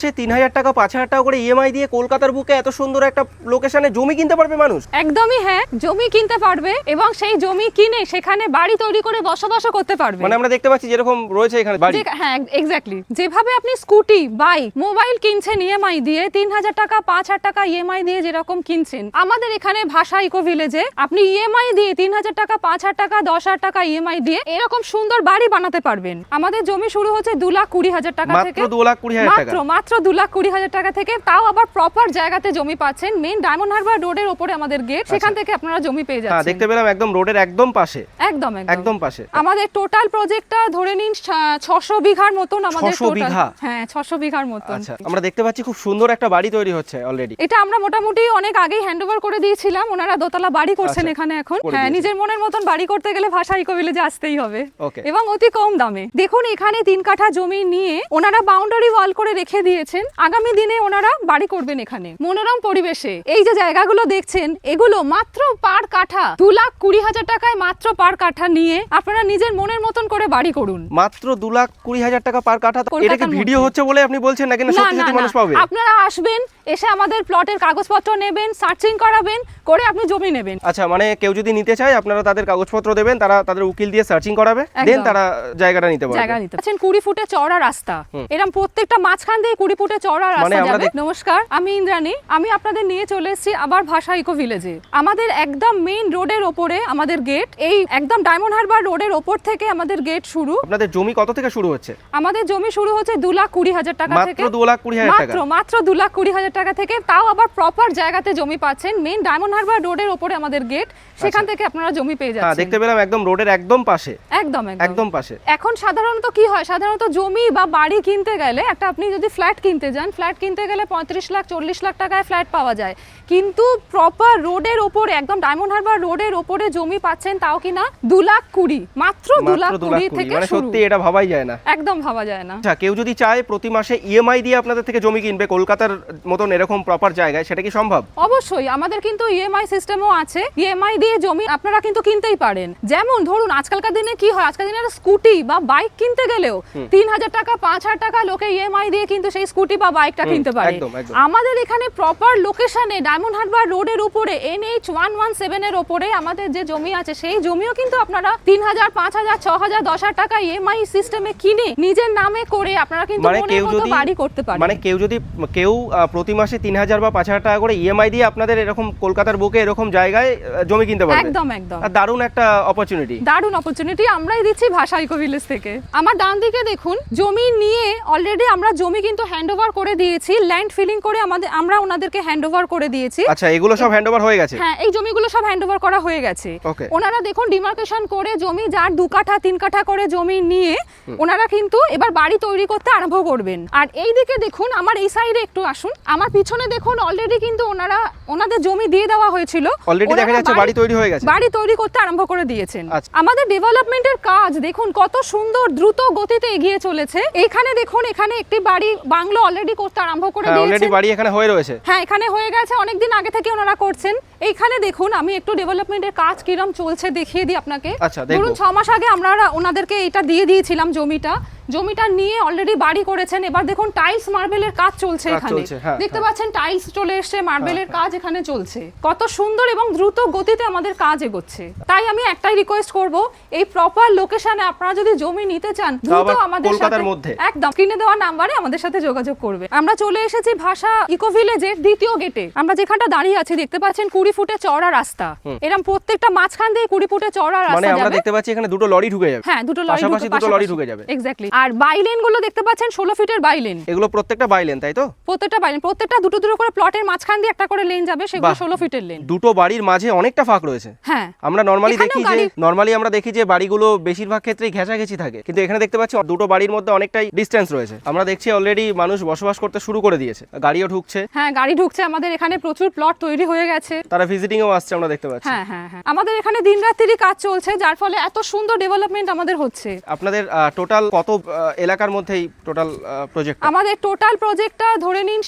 সে তিন হাজার টাকা পাঁচ হাজার টাকা করে ইএমআই দিয়ে কলকাতার বুকে এত সুন্দর একটা লোকেশনে জমি কিনতে পারবে মানুষ? একদমই হ্যাঁ জমি কিনতে পারবে এবং সেই জমি কিনে সেখানে বাড়ি তৈরি করে বসবাসও করতে পারবে। মানে আমরা দেখতে পাচ্ছি যেরকম রয়েছে এখানে বাড়ি। যে- হ্যাঁ এক্স্যাক্টলি যেভাবে আপনি স্কুটি বাইক মোবাইল কিনছেন ইএমআই দিয়ে তিন হাজার টাকা পাঁচ হাজার টাকা ইএমআই দিয়ে যেরকম কিনছেন আমাদের এখানে ভাষা ইকো ভিলেজে আপনি ইএমআই দিয়ে তিন হাজার টাকা পাঁচ হাজার টাকা দশ হাজার টাকা ইএমআই দিয়ে এরকম সুন্দর বাড়ি বানাতে পারবেন। আমাদের জমি শুরু হচ্ছে দু লাখ কুড়ি হাজার টাকা থেকে। দু লাখ কুড়ি হাজার টাকা। মাত্র মাত্র দু লাখ কুড়ি হাজার টাকা থেকে তাও আবার প্রপার জায়গাতে জমি পাচ্ছেন। মেইন ডায়মন্ড হারবার রোডের ওপরে আমাদের গেট সেখান থেকে আপনারা জমি পেয়ে হ্যাঁ যাচ্ছেন। দেখতে পেলাম একদম রোডের একদম পাশে। একদম একদম। পাশে। আমাদের টোটাল প্রজেক্টটা ধরে নিন ছশো বিঘার মতন আমাদের 600 total- বিঘা? হ্যাঁ ছশো বিঘার মতন। আচ্ছা আমরা দেখতে পাচ্ছি খুব সুন্দর একটা বাড়ি তৈরি হচ্ছে অলরেডি এটা আমরা মোটামুটি অনেক আগেই হ্যান্ড ওভার করে দিয়েছিলাম। ওনারা দোতলা বাড়ি করছেন আচ্ছা, এখানে এখন। হ্যাঁ নিজের মনের মতন বাড়ি করতে গেলে ভাষা ইকো ভিলেজে আসতেই হবে। এবং অতি কম দামে। দেখুন এখানে তিন কাঠা জমি নিয়ে ওনারা বাউন্ডারি ওয়াল করে রেখে দিয়েছেন আগামী দিনে ওনারা বাড়ি করবেন এখানে। মনোরম পরিবেশে। এই যে জায়গাগুলো দেখছেন এগুলো মাত্র পার কাঠা। দু লাখ কুড়ি হাজার টাকায় মাত্র পার কাঠা নিয়ে আপনারা নিজের মনের মতন করে বাড়ি করুন। মাত্র দু লাখ কুড়ি হাজার টাকা পার কাঠা এটা কি ভিডিও হচ্ছে বলে আপনি বলছেন নাকি সত্যি সত্যি মানুষ পাবে। আপনারা আসবেন এসে আমাদের প্লটের কাগজপত্র নেবেন সার্চিং করাবেন করে আপনি জমি নেবেন। আচ্ছা মানে কেউ যদি নিতে চায় আপনারা তাদের কাগজপত্র দেবেন তারা তাদের উকিল দিয়ে সার্চিং করাবে দেন তারা জায়গাটা নিতে পারবে। জায়গা নিতে পারছেন কুড়ি ফুটে চওড়া রাস্তা। এরকম প্রত্যেকটা মাঝখান দিয়ে কুড়ি ফুটে চওড়া মানে রাস্তা যাবে। নমস্কার আমি ইন্দ্রাণী। আমি আপনাদের নিয়ে চলে এসেছি আবার ভাষা ইকো ভিলেজে আমাদের একদম মেইন রোডের ওপরে আমাদের গেট এই একদম ডায়মন্ড হারবার রোডের ওপর থেকে আমাদের গেট শুরু। আপনাদের জমি কত থেকে শুরু হচ্ছে? আমাদের জমি শুরু হচ্ছে দু লাখ কুড়ি হাজার টাকা থেকে। মাত্র দু লাখ কুড়ি হাজার মাত্র মাত্র দু লাখ কুড়ি হাজার টাকা থেকে। তাও আবার প্রপার জায়গাতে জমি পাচ্ছেন। মেইন ডায়মন্ড হারবার রোডের ওপরে আমাদের গেট সেখান থেকে আপনারা জমি পেয়ে হ্যাঁ যাচ্ছেন। দেখতে পেলাম একদম রোডের একদম পাশে। একদম। একদম পাশে। এখন সাধারণত কি হয়? সাধারণত জমি বা বাড়ি কিনতে গেলে একটা আপনি যদি ফ্ল্যাট কিনতে যান ফ্ল্যাট কিনতে গেলে পঁয়ত্রিশ লাখ চল্লিশ লাখ টাকায় ফ্ল্যাট পাওয়া যায়। কিন্তু প্রপার রোডের ওপরে একদম ডায়মন্ড হারবার রোডের ওপরে জমি পাচ্ছেন তাও কিনা দু লাখ কুড়ি মাত্র দু লাখ কুড়ি কুড়ি। থেকে মানে সত্যি এটা ভাবাই যায় না। একদম ভাবা যায় না। আচ্ছা কেউ যদি চায় প্রতি মাসে ইএমআই দিয়ে আপনাদের থেকে জমি কিনবে কলকাতার মতন এরকম প্রপার জায়গায় সেটা কি সম্ভব? অবশ্যই আমাদের কিন্তু ইএমআই সিস্টেমও আছে। ইএমআই দিয়ে জমি আপনারা কিন্তু কিনতেই পারেন। যেমন ধরুন আজকালকার দিনে কি হয়? আজকাল দিনে স্কুটি বা বাইক কিনতে গেলেও তিন হাজার টাকা পাঁচ হাজার টাকা লোকে ইএমআই দিয়ে কিন্তু সেই স্কুটি বা বাইকটা কিনতে পারে। আমাদের এখানে প্রপার লোকেশনে ডায়মন্ড হারবার রোডের উপরে এনএইচ ওয়ান ওয়ান সেভেন এর ওপরে আমাদের যে জমি আছে সেই জমিও কিন্তু আপনারা তিন হাজার পাঁচ হাজার ছ হাজার দশ হাজার টাকা ইএমআই সিস্টেমে কিনে নিজের নামে করে আপনারা কিন্তু মানে মনের কেউ মতো যদি বাড়ি করতে পারেন। মানে কেউ যদি কেউ প্রতি মাসে তিন হাজার বা পাঁচ হাজার টাকা করে ইএমআই দিয়ে আপনাদের এরকম কলকাতার বুকে এরকম জায়গায় জমি কিনতে পারবে। একদম একদম। দারুণ একটা অপরচুনিটি দারুণ অপরচুনিটি আমরাই দিচ্ছি ভাষা ইকো ভিলেজ থেকে। আমার ডান দিকে দেখুন জমি নিয়ে অলরেডি আমরা জমি কিন্তু হ্যান্ড ওভার করে দিয়েছি ল্যান্ড ফিলিং করে আমাদের আমরা ওনাদেরকে হ্যান্ড ওভার করে দিয়েছি। আচ্ছা এগুলো সব হ্যান্ড ওভার হয়ে গেছে? হ্যাঁ এই জমিগুলো সব হ্যান্ড ওভার করা হয়ে গেছে। ওনারা দেখুন ডিমার্কেশন করে জমি যার দু কাঠা তিন কাঠা করে জমি নিয়ে ওনারা কিন্তু এবার বাড়ি তৈরি করতে আরম্ভ করবেন। আর এই দিকে দেখুন আমার এই সাইডে একটু আসুন। আমার পিছনে দেখুন অলরেডি কিন্তু ওনারা ওনাদের জমি দিয়ে দেওয়া হয়েছিল। অলরেডি দেখা যাচ্ছে বাড়ি তৈরি হয়ে গেছে। বাড়ি তৈরি করতে আরম্ভ করে দিয়েছেন। আচ্ছা। আমাদের ডেভেলপমেন্টের কাজ দেখুন কত সুন্দর দ্রুত গতিতে এগিয়ে চলেছে। এখানে দেখুন এখানে একটি বাড়ি বাংলো অলরেডি করতে আরম্ভ করে হ্যাঁ অলরেডি বাড়ি এখানে হয়ে রয়েছে। হ্যাঁ এখানে হয়ে গেছে। অনেকদিন আগে থেকে ওনারা করছেন। এইখানে দেখুন আমি একটু ডেভেলপমেন্টের কাজ কিরম চলছে দেখিয়ে দিই আপনাকে। আচ্ছা, ধরুন ছ মাস আগে আমরা ওনাদেরকে এটা দিয়ে দিয়েছিলাম জমিটা। জমিটা নিয়ে অলরেডি বাড়ি করেছেন। এবার দেখুন টাইলস মার্বেলের কাজ চলছে এখানে। হ্যাঁ, দেখতে হ্যাঁ। পাচ্ছেন টাইলস চলে এসছে মার্বেলের কাজ এখানে চলছে। কত সুন্দর এবং দ্রুত গতিতে আমাদের কাজ এগোচ্ছে। তাই আমি একটাই রিকোয়েস্ট করব এই প্রপার লোকেশনে আপনারা যদি জমি নিতে চান দ্রুত আমাদের সাথে একদম স্ক্রিনে দেওয়া নাম্বারে আমাদের সাথে যোগাযোগ করবে। আমরা চলে এসেছি ভাষা ইকো ভিলেজের দ্বিতীয় গেটে আমরা যেখানটা দাঁড়িয়ে আছি দেখতে পাচ্ছেন কুড়ি ফুটে চওড়া রাস্তা। এরকম প্রত্যেকটা মাঝখান দিয়ে কুড়ি ফুটে মানে রাস্তা আমরা দেখতে পাচ্ছি এখানে দুটো লরি ঢুকে যাবে। হ্যাঁ দুটো লরি পাশাপাশি দুটো লরি ঢুকে যাবে। এক্স্যাক্টলি আর বাইলেনগুলো দেখতে পাচ্ছেন ষোলো ফিটের বাইলেন। এগুলো প্রত্যেকটা বাইলেন তাই তো? প্রত্যেকটা বাইলেন প্রত্যেকটা দুটো দুটো করে প্লটের মাঝখান দিয়ে একটা করে লেন যাবে সেগুলো ষোলো ফিটের লেন দুটো বাড়ির মাঝে অনেকটা ফাঁক রয়েছে। হ্যাঁ। আমরা নর্মালি দেখি যে নর্মালি আমরা দেখি যে বাড়িগুলো বেশিরভাগ ক্ষেত্রেই ঘেঁষাঘেঁষি থাকে। কিন্তু এখানে দেখতে পাচ্ছি দুটো বাড়ির মধ্যে অনেকটাই ডিস্টেন্স রয়েছে। আমরা দেখছি অলরেডি মানুষ বসবাস করতে শুরু করে দিয়েছে। গাড়িও ঢুকছে। হ্যাঁ গাড়ি ঢুকছে। আমাদের এখানে প্রচুর প্লট তৈরি হয়ে গেছে। তারা ভিজিটিংও আসছে আমরা দেখতে পাচ্ছি। হ্যাঁ হ্যাঁ হ্যাঁ। আমাদের এখানে দিন রাত্রি কাজ চলছে যার ফলে এত সুন্দর ডেভেলপমেন্ট আমাদের হচ্ছে। আপনাদের টোটাল কত এলাকার মধ্যেই টোটাল প্রজেক্ট আমাদের টোটাল প্রজেক্টটা ধরে নিন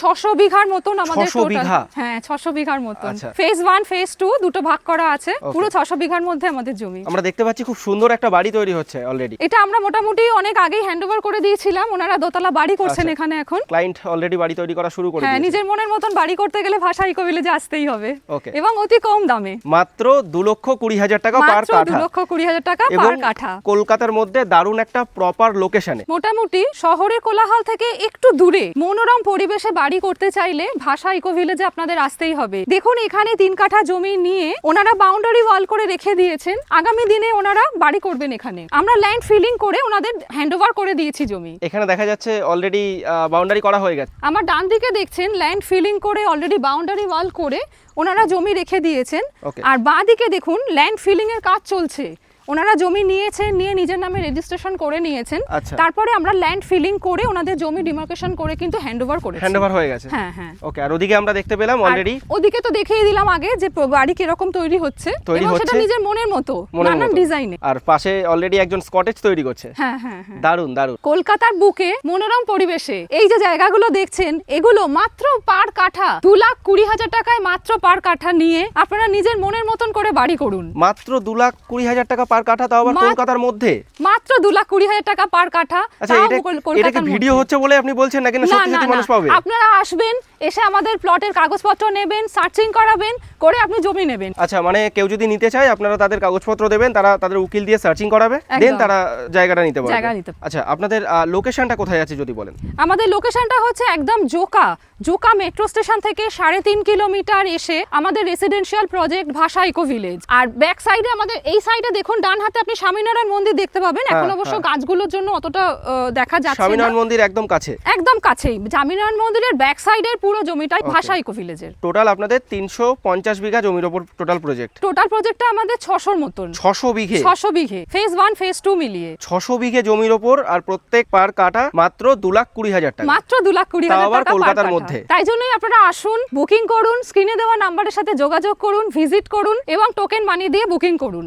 ছশো বিঘার মতন আমাদের 600 বিঘা? হ্যাঁ ছশো বিঘার মতন। ফেজ ওয়ান ফেজ টু দুটো ভাগ করা আছে। পুরো ছশো বিঘার মধ্যে আমাদের জমি। আমরা দেখতে পাচ্ছি খুব সুন্দর একটা বাড়ি তৈরি হচ্ছে অলরেডি এটা আমরা মোটামুটি অনেক আগেই হ্যান্ড ওভার করে দিয়েছিলাম ওনারা দোতলা বাড়ি করছেন আচ্ছা। এখানে এখন। ক্লায়েন্ট অলরেডি বাড়ি তৈরি করা শুরু করে হ্যাঁ নিজের মনের মতন বাড়ি করতে গেলে ভাষা ভিলেজে আসতেই হবে। এবং অতি কম দামে। মাত্র দু লক্ষ কুড়ি হাজার টাকা পার দু কাঠা। লক্ষ কুড়ি হাজার টাকা পার কাঠা। কলকাতার মধ্যে দারুণ একটা প্রপার লোকেশনে মোটামুটি শহরের কোলাহল থেকে একটু দূরে মনোরম পরিবেশে বাড়ি করতে চাইলে ভাষা ইকো ভিলেজে আপনাদের আসতেই হবে। দেখুন এখানে তিন কাঠা জমি নিয়ে ওনারা বাউন্ডারি ওয়াল করে রেখে দিয়েছেন। আগামী দিনে ওনারা বাড়ি করবেন এখানে। আমরা ল্যান্ড ফিলিং করে ওনাদের হ্যান্ড ওভার করে দিয়েছি জমি। এখানে দেখা যাচ্ছে অলরেডি বাউন্ডারি করা হয়ে গেছে। আমার ডান দিকে দেখছেন ল্যান্ড ফিলিং করে অলরেডি বাউন্ডারি ওয়াল করে ওনারা জমি রেখে দিয়েছেন। আর বাঁদিকে দেখুন ল্যান্ড ফিলিং এর কাজ চলছে। ওনারা জমি নিয়েছেন নিয়ে নিজের নামে রেজিস্ট্রেশন করে নিয়েছেন। আচ্ছা। তারপরে আমরা ল্যান্ড ফিলিং করে ওনাদের জমি ডিমার্কেশন করে কিন্তু হ্যান্ড ওভার করেছি। হ্যান্ড ওভার হয়ে গেছে। হ্যাঁ হ্যাঁ। ওকে আর ওদিকে আমরা দেখতে পেলাম অলরেডি ওদিকে তো দেখিয়ে দিলাম আগে যে বাড়ি কীরকম তৈরি হচ্ছে। তৈরি এবং সেটা হচ্ছে। নিজের মনের মতো নানান ডিজাইনে আর পাশে অলরেডি একজন স্কটেজ তৈরি করছে। হ্যাঁ হ্যাঁ হ্যাঁ। দারুণ দারুণ। কলকাতার বুকে মনোরম পরিবেশে এই যে জায়গাগুলো দেখছেন এগুলো মাত্র পার কাঠা। দু লাখ কুড়ি হাজার টাকায় মাত্র পার কাঠা নিয়ে আপনারা নিজের মনের মতন করে বাড়ি করুন। মাত্র দু লাখ কুড়ি হাজার টাকা পার কাঠা তাও আবার কলকাতার মধ্যে? মাত্র দু লাখ কুড়ি হাজার টাকা পার কাঠা আচ্ছা এটা এটা কি ভিডিও হচ্ছে বলে আপনি বলছেন নাকি না সত্যি সত্যি মানুষ পাবে? আপনারা আসবেন এসে আমাদের প্লটের কাগজপত্র নেবেন সার্চিং করাবেন করে আপনি জমি নেবেন। আচ্ছা মানে কেউ যদি নিতে চায় আপনারা তাদের কাগজপত্র দেবেন তারা তাদের উকিল দিয়ে সার্চিং করাবে দেন তারা জায়গাটা নিতে পারবে। জায়গা নিতে আচ্ছা আপনাদের লোকেশনটা কোথায় আছে যদি বলেন? আমাদের লোকেশনটা হচ্ছে একদম জোকা। জোকা মেট্রো স্টেশন থেকে সাড়ে তিন কিলোমিটার এসে আমাদের residential project Bhasha eco village আর ব্যাক সাইডে আমাদের এই সাইডে দেখুন ডান হাতে আপনি স্বামীনারায়ণ মন্দির দেখতে পাবেন। এখন হ্যাঁ, অবশ্য হ্যাঁ। গাছগুলোর জন্য অতটা দেখা যাচ্ছে না। স্বামীনারায়ণ মন্দির একদম কাছে। একদম কাছেই। স্বামীনারায়ণ মন্দিরের ব্যাক সাইডের পুরো জমিটাই ভাষা ইকো ভিলেজের টোটাল আপনাদের তিনশো পঞ্চাশ বিঘা জমির ওপর টোটাল প্রজেক্ট টোটাল প্রজেক্টটা আমাদের ছশোর মতন। ছশো বিঘে? ছশো বিঘে। ফেজ ওয়ান ফেজ টু মিলিয়ে। ছশো বিঘে জমির ওপর আর প্রত্যেক পার কাটা মাত্র দু লাখ কুড়ি হাজার টাকা। মাত্র দু লাখ কুড়ি তাও হাজার টাকা কলকাতার মধ্যে। তাই জন্যই আপনারা আসুন বুকিং করুন স্ক্রিনে দেওয়া নাম্বারের সাথে যোগাযোগ করুন ভিজিট করুন এবং টোকেন মানি দিয়ে বুকিং করুন।